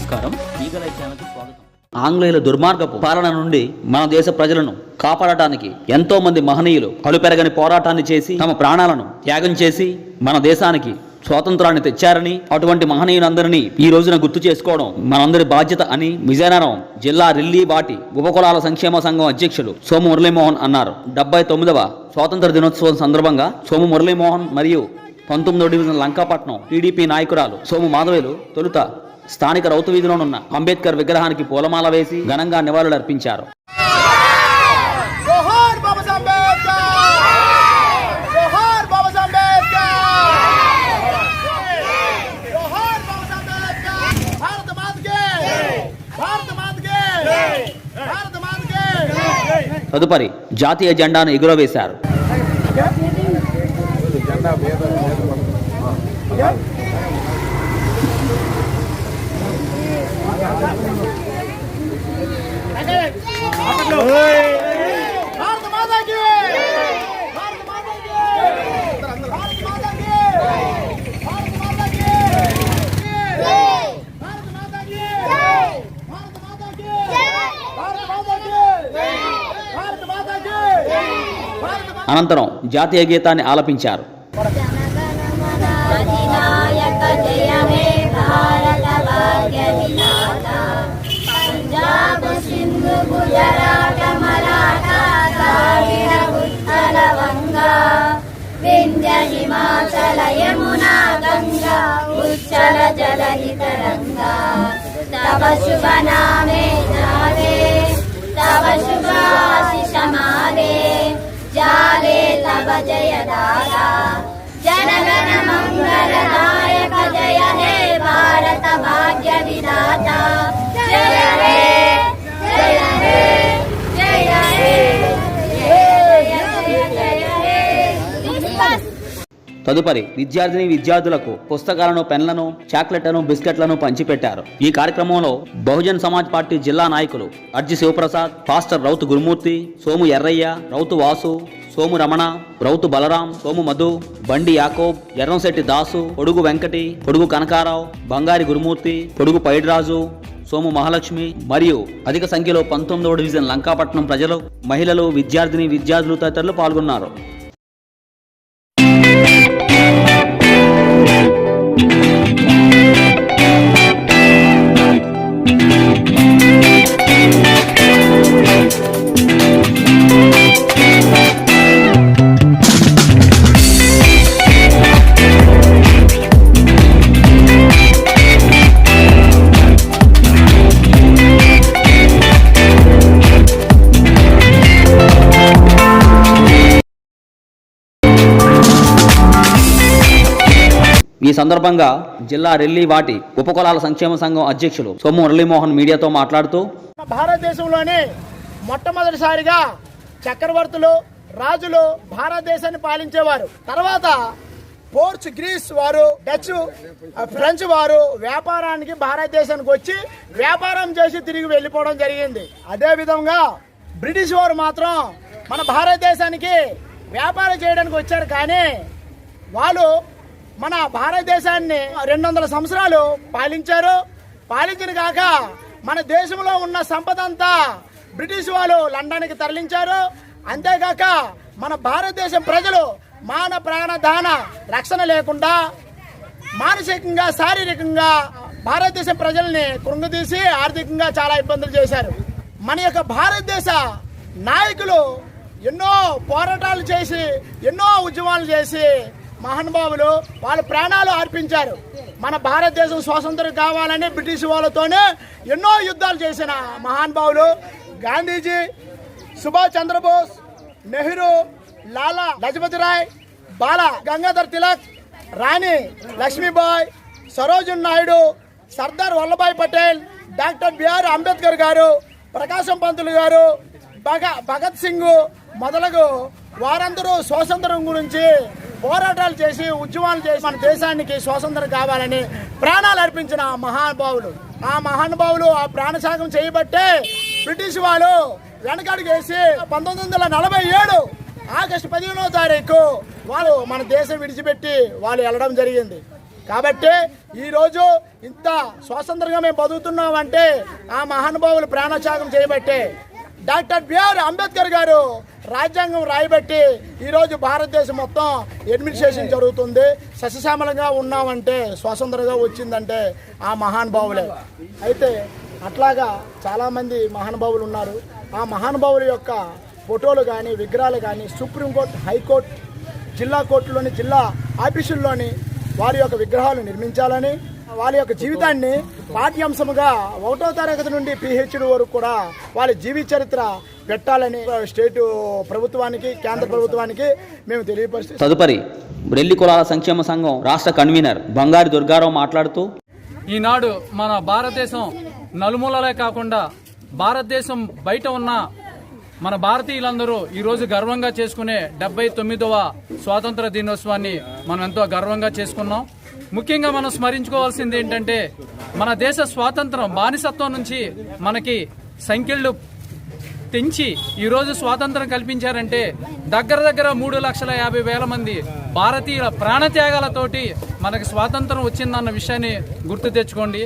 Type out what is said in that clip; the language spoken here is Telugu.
నమస్కారం. ఛానల్కి స్వాగతం. ఆంగ్లేయుల దుర్మార్గపు పాలన నుండి మన దేశ ప్రజలను కాపాడటానికి ఎంతో మంది మహనీయులు కలుపెరగని పోరాటాన్ని చేసి తమ ప్రాణాలను త్యాగం చేసి మన దేశానికి స్వాతంత్రాన్ని తెచ్చారని అటువంటి మహనీయులందరినీ ఈ రోజున గుర్తు చేసుకోవడం మనందరి బాధ్యత అని విజయనగరం జిల్లా రిల్లీ వాటి ఉపకులాల సంక్షేమ సంఘం అధ్యక్షులు సోము మురళీమోహన్ అన్నారు. డెబ్బై తొమ్మిదవ స్వాతంత్ర దినోత్సవం సందర్భంగా సోము మురళీమోహన్ మరియు పంతొమ్మిదవ డివిజన్ లంకాపట్నం టీడీపీ నాయకురాలు సోము మాధవేలు తొలుత స్థానిక రౌతు వీధిలోనున్న అంబేద్కర్ విగ్రహానికి పూలమాల వేసి ఘనంగా నివాళులర్పించారు జోహార్ బాబా సాహెబ్ అంబేద్కర్! అనంతరం జాతీయ గీతాన్ని ఆలపించారు. హిమాచల యమునా గంగా ఉచ్చల జల తవ శుభనామే తదుపరి విద్యార్థిని విద్యార్థులకు పుస్తకాలను పెన్లను చాక్లెట్లను బిస్కెట్లను పంచిపెట్టారు. ఈ కార్యక్రమంలో బహుజన్ సమాజ్ పార్టీ జిల్లా నాయకులు అర్జి శివప్రసాద్ పాస్టర్ రౌతు గురుమూర్తి సోము ఎర్రయ్య రౌతు వాసు సోము రమణ రౌతు బలరాం సోము మధు బండి యాకోబ్ ఎర్రంశెట్టి దాసు పొడుగు వెంకటి పొడుగు కనకారావు బంగారి గురుమూర్తి పొడుగు పైడిరాజు సోము మహాలక్ష్మి మరియు అధిక సంఖ్యలో పంతొమ్మిదవ డివిజన్ లంకాపట్నం ప్రజలు మహిళలు విద్యార్థిని విద్యార్థులు తదితరులు పాల్గొన్నారు. ఈ సందర్భంగా జిల్లా రెల్లి వాటి ఉపకులాల సంక్షేమ సంఘం అధ్యక్షులు సొమ్ము మురళీమోహన్ మీడియాతో మాట్లాడుతూ భారతదేశంలోనే మొట్టమొదటిసారిగా చక్రవర్తులు రాజులు భారతదేశాన్ని పాలించేవారు. తర్వాత పోర్చుగీస్ వారు డచ్ ఫ్రెంచ్ వారు వ్యాపారానికి భారతదేశానికి వచ్చి వ్యాపారం చేసి తిరిగి వెళ్ళిపోవడం జరిగింది. అదే విధంగా బ్రిటిష్ వారు మాత్రం మన భారతదేశానికి వ్యాపారం చేయడానికి వచ్చారు. కానీ వాళ్ళు మన భారతదేశాన్ని రెండు వందల సంవత్సరాలు పాలించారు. పాలించిన కాక మన దేశంలో ఉన్న సంపద అంతా బ్రిటిష్ వాళ్ళు లండన్కి తరలించారు. అంతేకాక మన భారతదేశం ప్రజలు మాన ప్రాణ దాన రక్షణ లేకుండా మానసికంగా శారీరకంగా భారతదేశం ప్రజల్ని కృంగదీసి ఆర్థికంగా చాలా ఇబ్బందులు చేశారు. మన యొక్క భారతదేశ నాయకులు ఎన్నో పోరాటాలు చేసి ఎన్నో ఉద్యమాలు చేసి మహానుభావులు వాళ్ళ ప్రాణాలు అర్పించారు. మన భారతదేశం స్వాతంత్రం కావాలని బ్రిటిష్ వాళ్ళతోనే ఎన్నో యుద్ధాలు చేసిన మహానుభావులు Gandhiji Subhash Chandrabose Nehru Lala Lajpat Rai Bala Gangadhar Tilak Rani Lakshmibai Sarojini Naidu Sardar Vallabhbhai Patel doctor B R Ambedkar garu Prakasam Pantulu గారు భగ భగత్ సింగ్ మొదలగు వారందరూ స్వాతంత్రం గురించి పోరాటాలు చేసి ఉద్యమాలు చేసి మన దేశానికి స్వాతంత్రం కావాలని ప్రాణాలు అర్పించిన మహానుభావులు. ఆ మహానుభావులు ఆ ప్రాణశాఖం చేయబట్టే బ్రిటిష్ వాళ్ళు వెనకడుగు వేసి పంతొమ్మిది వందల నలభై ఏడు ఆగస్టు పదిహేనో తారీఖు వాళ్ళు మన దేశం విడిచిపెట్టి వాళ్ళు వెళ్ళడం జరిగింది. కాబట్టి ఈరోజు ఇంత స్వాతంత్రంగా మేము బతుకుతున్నామంటే ఆ మహానుభావులు ప్రాణత్యాగం చేయబట్టే డాక్టర్ బిఆర్ అంబేద్కర్ గారు రాజ్యాంగం రాయబట్టి ఈరోజు భారతదేశం మొత్తం అడ్మినిస్ట్రేషన్ జరుగుతుంది. సస్యశ్యామలంగా ఉన్నామంటే స్వాతంత్రంగా వచ్చిందంటే ఆ మహానుభావులే. అయితే అట్లాగా చాలామంది మహానుభావులు ఉన్నారు. ఆ మహానుభావుల యొక్క ఫోటోలు కానీ విగ్రహాలు కానీ సుప్రీంకోర్టు హైకోర్టు జిల్లా కోర్టులోని జిల్లా ఆఫీసుల్లోని వారి యొక్క విగ్రహాలు నిర్మించాలని వాళ్ళ యొక్క జీవితాన్ని పాఠ్యాంశముగా ఒకటో తరగతి నుండి పిహెచ్డి వరకు కూడా వాళ్ళ జీవిత చరిత్ర పెట్టాలని స్టేట్ ప్రభుత్వానికి కేంద్ర ప్రభుత్వానికి మేము తెలియపరుస్తూ తదుపరి రెల్లి కులాల సంక్షేమ సంఘం రాష్ట్ర కన్వీనర్ బంగారి దుర్గారావు మాట్లాడుతూ ఈనాడు మన భారతదేశం నలుమూలలే కాకుండా భారతదేశం బయట ఉన్న మన భారతీయులందరూ ఈరోజు గర్వంగా చేసుకునే డెబ్బై తొమ్మిదవ స్వాతంత్ర దినోత్సవాన్ని మనం ఎంతో గర్వంగా చేసుకున్నాం. ముఖ్యంగా మనం స్మరించుకోవాల్సింది ఏంటంటే మన దేశ స్వాతంత్రం బానిసత్వం నుంచి మనకి సంఖ్యలు తెంచి ఈరోజు స్వాతంత్రం కల్పించారంటే దగ్గర దగ్గర మూడు లక్షల యాభై వేల మంది భారతీయుల ప్రాణత్యాగాలతోటి మనకు స్వాతంత్రం వచ్చిందన్న విషయాన్ని గుర్తు తెచ్చుకోండి.